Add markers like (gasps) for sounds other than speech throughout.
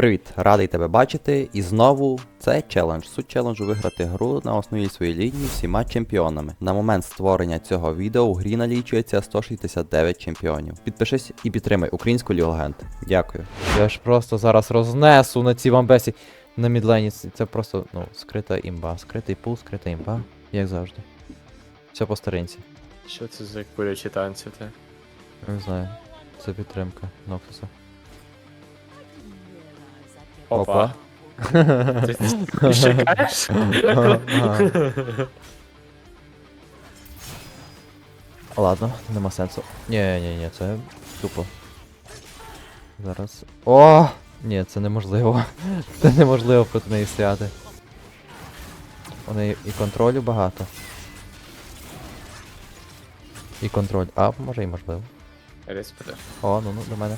Привіт, радий тебе бачити. І знову це челендж. Суть челенджу виграти гру на основній своїй лінії всіма чемпіонами. На момент створення цього відео у грі налічується 169 чемпіонів. Підпишись і підтримай українську Лігу Легенд. Дякую. Я ж просто зараз рознесу на цій вамбесі на мідлені. Це це просто, ну, скрита імба. Скритий пул, скрита імба, як завжди. Все по старинці. Що це за курячі танці ти? Не знаю. Це підтримка Ноксуса. Опа. Ти, ти чекаєш? (laughs) Ладно, нема сенсу. Ні, ні, ні, це тупо. Зараз. О! Ні, це неможливо. (laughs) Це неможливо проти неї стояти. У неї і контролю багато. І контроль. А, може і можливо. О, ну ну до мене.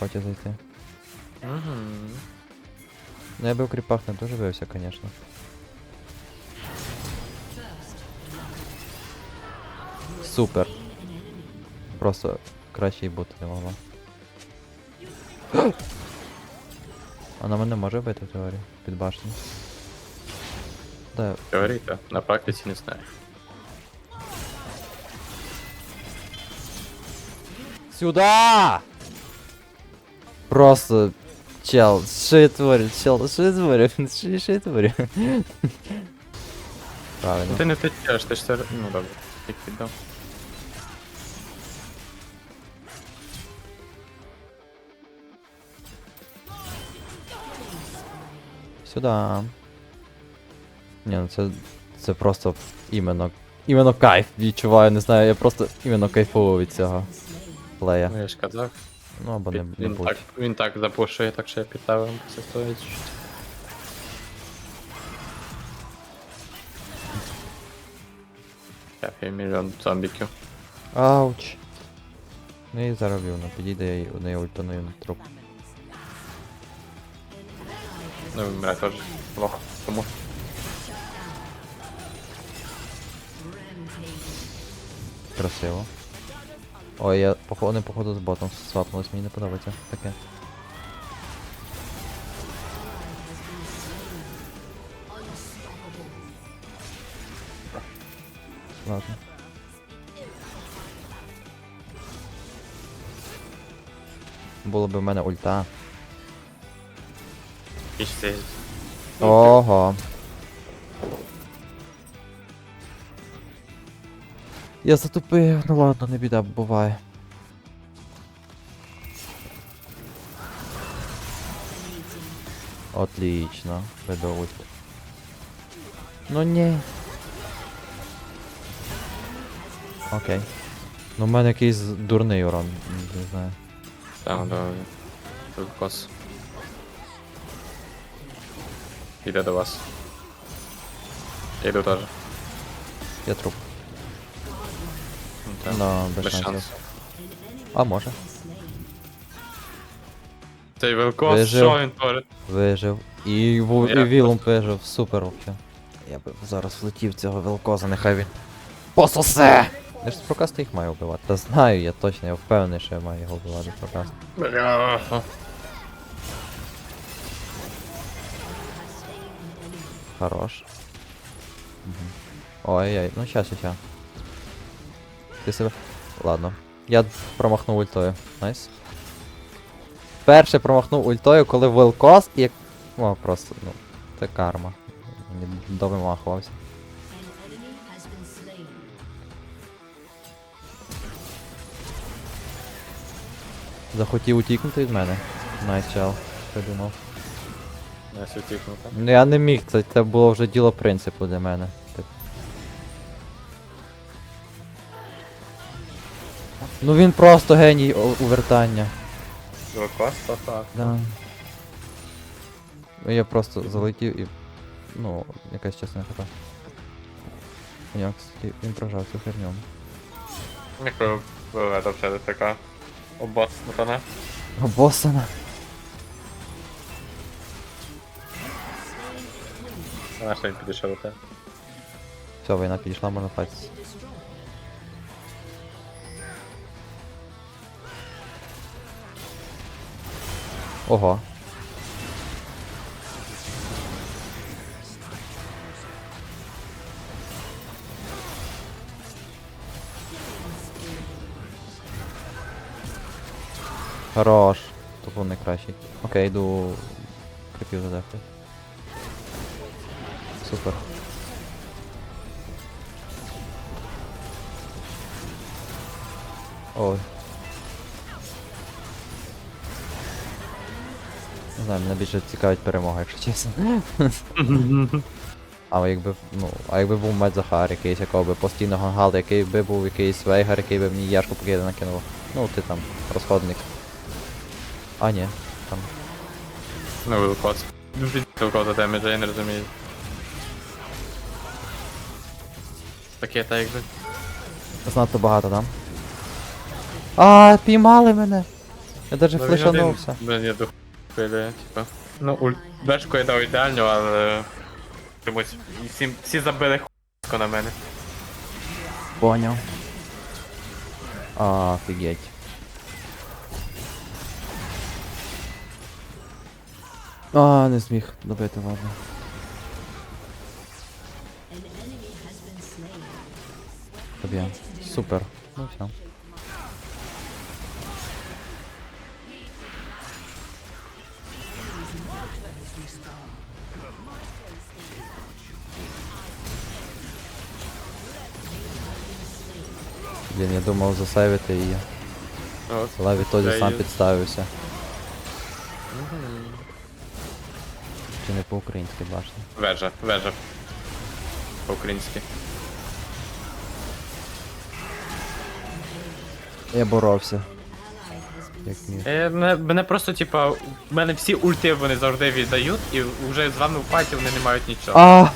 Хоче зайти. Угу. Ну я би у кріпах не дуже бився, звісно. Супер. Просто краще й бути не могло. Вона (gasps) мене може бити в теорії під башню. Да, Теорії, так. На практиці не знаю. Сюда! Просто чел, що я творю, чел, що я творю, (laughs) що, я творю? Правильно. Ти не втечеш, ти ж все... Ну добре. Тік піддав. Сюда. Ні, ну це. Це просто іменно. Іменно кайф відчуваю, не знаю, я просто іменно кайфую від цього плея. Ну я ж казав. Ну або не, не він, будь. так, він так запушує, так що я підставив це стоїть. Я фі мільйон зомбіків. Ауч. Ну і заробив, ну підійде я у неї ультаную на труп. Ну, і теж плохо. Тому Красиво. Ой, я походу походу з ботом свапнулась, мені не подобається таке. Ладно. Було б в мене ульта. Ого. Я затупив, ну ладно, не біда, буває. Отлично, видовуть. Ну ні. Окей. Ну в мене якийсь дурний урон, не знаю. Там, да. Кос. Іде до вас. Я йду теж. Я труп. Так. Ну, без, Без шансів. шансу. А може. Цей велкос, Вижив. що він творить? Вижив. І, ву- і вілом вижив. Супер вообще. Я би зараз влетів цього велкоза, нехай він. Пососе! Я ж з прокаста їх маю вбивати. Та знаю, я точно, я впевнений, що я маю його вбивати з прокаста. Бля. Хорош. Мгм. Ой-ой, ну щас, щас. Ти себе. Ладно. Я промахнув ультою. Найс. Перше промахнув ультою, коли велкос і як. О, просто, ну. Це карма. Мені довимахувався. Захотів утікнути від мене. Найс чел. Придумав. Я світікнув. Ну я не міг, це, це було вже діло принципу для мене. Ну він просто геній увертання. Велкос, то так. Да. Ну, Я просто залетів і. Ну, якась чесна хата. Я, кстати, він прожав цю херню. Як ви виведа все така обоснутана. О, босана. А що він підійшов тебе? Все, війна підійшла, можна файтися. Ого. Хорош. Тут був найкращий. Окей, йду кріпів задехти. Супер. Ой. Не знаю, мене більше цікавить перемога, якщо чесно. (laughs) А якби, ну, а якби був мед Захар якийсь, якого би постійно гангал, який би був якийсь вейгар, який би мені яшку покиди накинув. Ну, ти там, розходник. А, ні, там. Ну, вилкот. Дуже вилкота демеджа, я не розумію. Таке та якби. Занадто багато, там. А, піймали мене! Я даже Ну, флешанувся. один Мені дух хвилює, типа. Ну, уль... Дашку я дав ідеально, але... Чомусь всі, всі забили хуйсько на мене. Поняв. А, офігеть. А, не зміг добити, ладно. Тобі. Супер. Ну все. Блін, я думав засейвити її. От. Але відтоді сам підставився. Чи не по-українськи бачите? Вежа, вежа. По-українськи. Я боровся. Як міг. Е, мене, мене просто, типа, в мене всі ульти вони завжди віддають, і вже з вами в паті вони не мають нічого. А.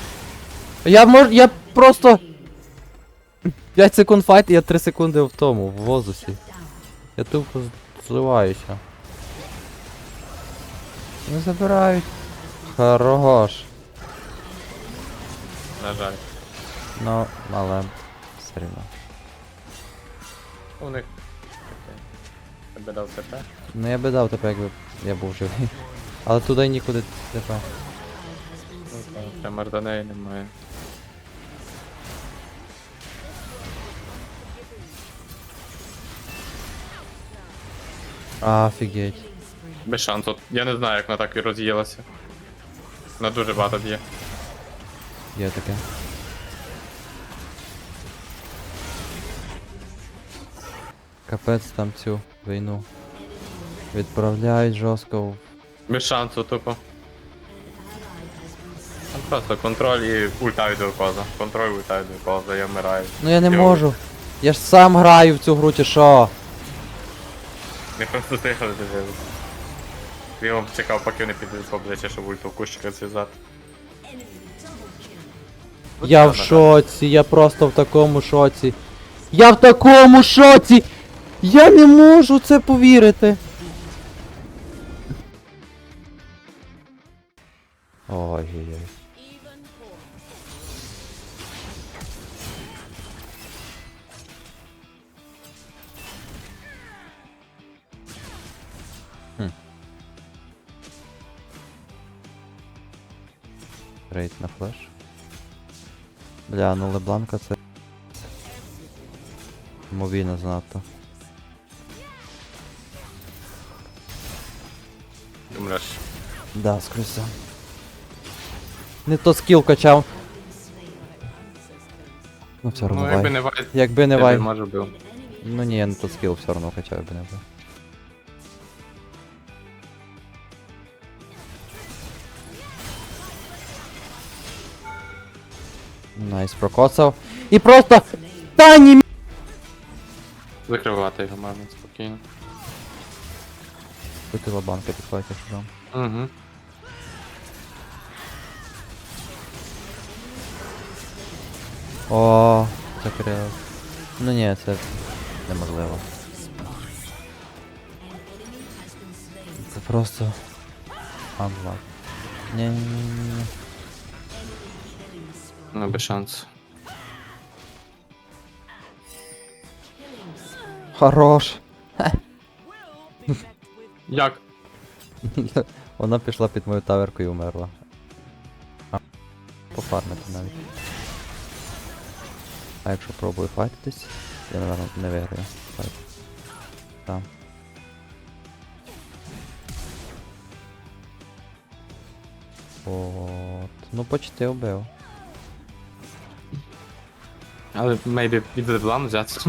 Я мож. Я просто. 5 секунд файт, і я 3 секунди в тому, в воздусі. Я тупо зливаюся. Не забирають. Хорош. На жаль. Ну, але все рівно. У них. Окей. Тебе дав ТП. Ну я би дав тепер, якби я був живий. Але туди нікуди тепер. Ну, так, Прямо немає. Офігеть. Без шансу. Я не знаю, як вона так і роз'їлася. Вона дуже багато б'є. Є таке. Капець там цю війну. Відправляють жорстко в. Без шансу тупо. Там просто контроль і ульта від Уркоза. Контроль ульта від Уркоза, я вмираю. Ну я не Йоу. можу. Я ж сам граю в цю гру чи що? Не просто тихо дивилися. Він вам чекав, поки вони підуть поближче, щоб ульту в кущика зв'язати. Я в шоці, я просто в такому шоці. Я в такому шоці! Я не можу це повірити. Ой-ой-ой. Рейд на флеш. Бля, ну Лебланка це. Мовійно занадто. Думаєш, Да, скрізь. Не то скіл качав. Ну все одно ну вай. якби не вайт, Якби не вай. був. Ну ні, я не то скіл все одно качав, якби не був. Найс, прокоцав. І просто. Та ні! Закривати його можна спокійно. Тут і лабанка підходить, якщо що. Угу. О, закрив. Ну ні, це неможливо. Це просто. Unlock. ні ні ні Ну, без шансу. Хорош. Як? (laughs) Вона пішла під мою таверку і умерла. А, Пофармити навіть. А якщо пробую файтитись, я напевно, не виграю. Файт. Там. От. Ну почти убив. Але maybe від Леблан взяти.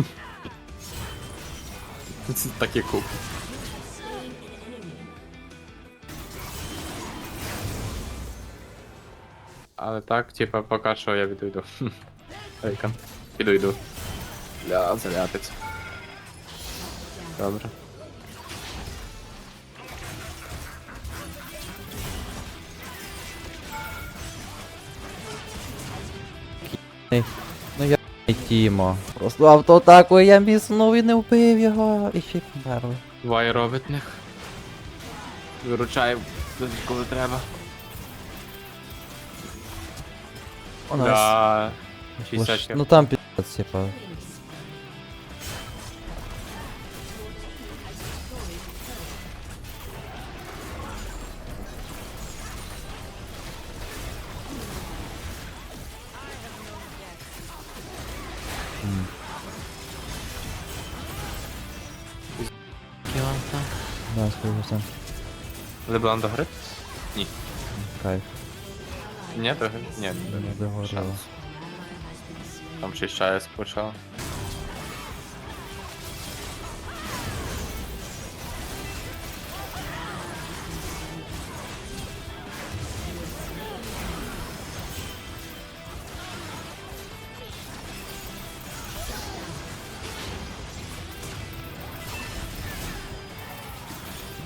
Це такі куп. Але так, типа, поки що я відійду. Рейкан. Піду йду. Бля, зарядиться. Добре. Тімо. Просто автоатаку я міснув і не вбив його. І ще й померли. Двоє робить них. Виручай, коли треба. У нас. Да. 60 Ну там піздець, типа. Леблан до гри? Кайф. Ні, до гри? Ні, до Не гри. догоріло. Шанс. Там ще чая почав.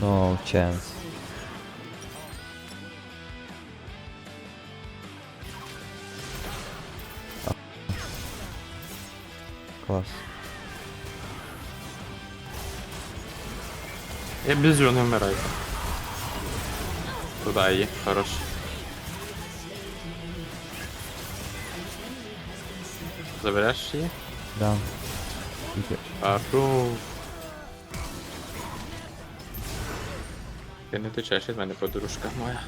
No chance. Клас. Я біжу, не вмирайте. Туда її, хорош. Забереш її? Да. Тільки. Ару. Ти не течеш від мене, подружка моя.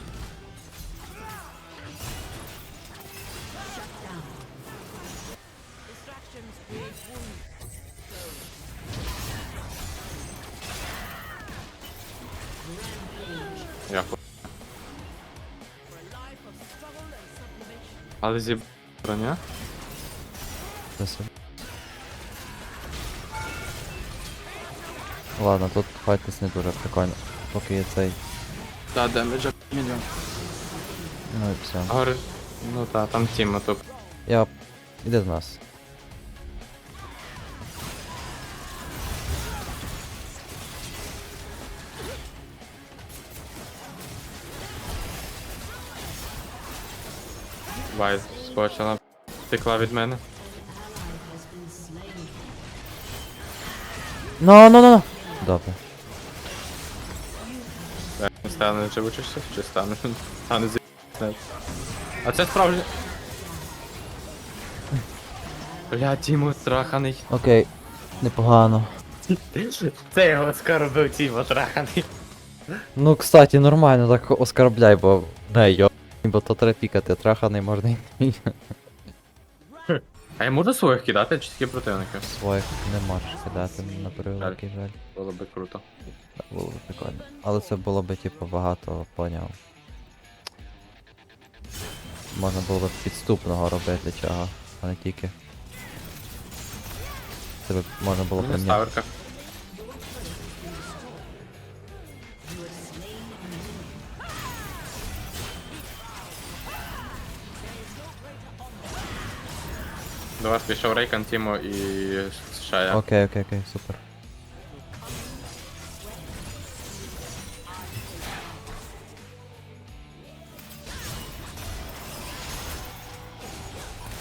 Але зіб... броня? Ладно, тут файтнес не дуже прикольно. Поки є цей. Та, демеджа мільйон. Ну і все. Гори... Ну та, там Тіма топ. Я. Іди з нас. Вайс скочила. Втекла від мене. Ну, ну, ну. Добре. Не стане чи вичишся, чи стане? А з... А це справді. Бля, Тімо траханий. Окей. Непогано. Це його оскорбив Тімо траханий. Ну, кстати, нормально так оскорбляй, бо не йо. Бо то треба пікати, траханий можна і А я можу своїх кидати, чи тільки противників? своїх не можеш кидати на превеликий жаль. Було би круто. Так було б прикольно. Але це було б типу багато, поняв. Можна було б підступного робити чого, а не тільки. Це б можна було Ну, ставерка. До вас пішов Рейкан, Тімо і Шая. Окей, окей, окей, супер.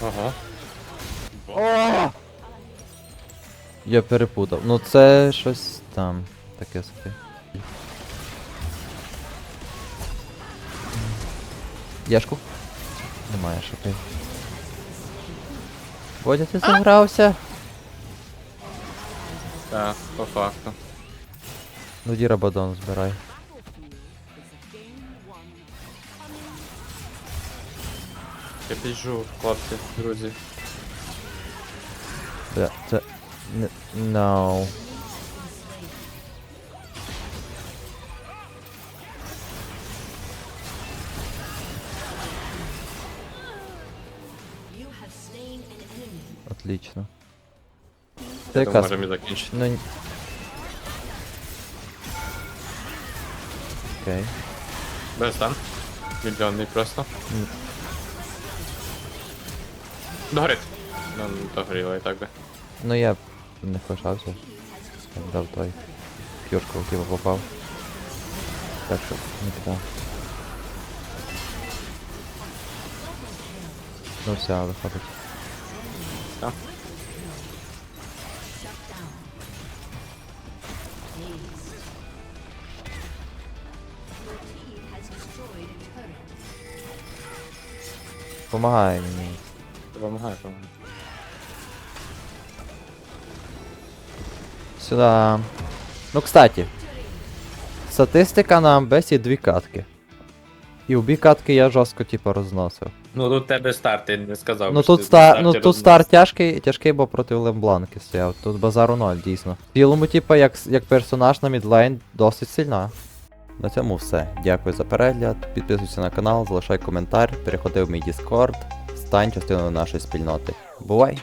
Ого. Я перепутав. Ну це щось там. Таке собі. Яшку? Немає окей. Бодя, ти загрався? Так, по факту. Ну діра бадон збирай. Я біжу, хлопці, друзі. Це. це. No. Отлично. Це якраз. можемо і закінчити. Ну. Окей. Без стан. Мільйонний просто. Ні. Догорить. Ну, догоріло і так би. Ну я не пишався. Я дав той. П'юшку типу попав. Так що не піде. Ну все, виходить. Так. Помагай мені. Допомагає, допомагає. Сюда. Ну, кстати. Статистика на Амбесі дві катки. І в бі катки я жорстко типу розносив. Ну тут тебе старт, ти не сказав. Ну що тут ти стар, ну тут стар тяжкий, тяжкий, бо проти Лембланки стояв. Тут базару ноль, дійсно. В цілому, типа, як, с- як персонаж на мідлейн досить сильна. На цьому все. Дякую за перегляд. Підписуйся на канал, залишай коментар, переходи в мій Discord, стань частиною нашої спільноти. Бувай!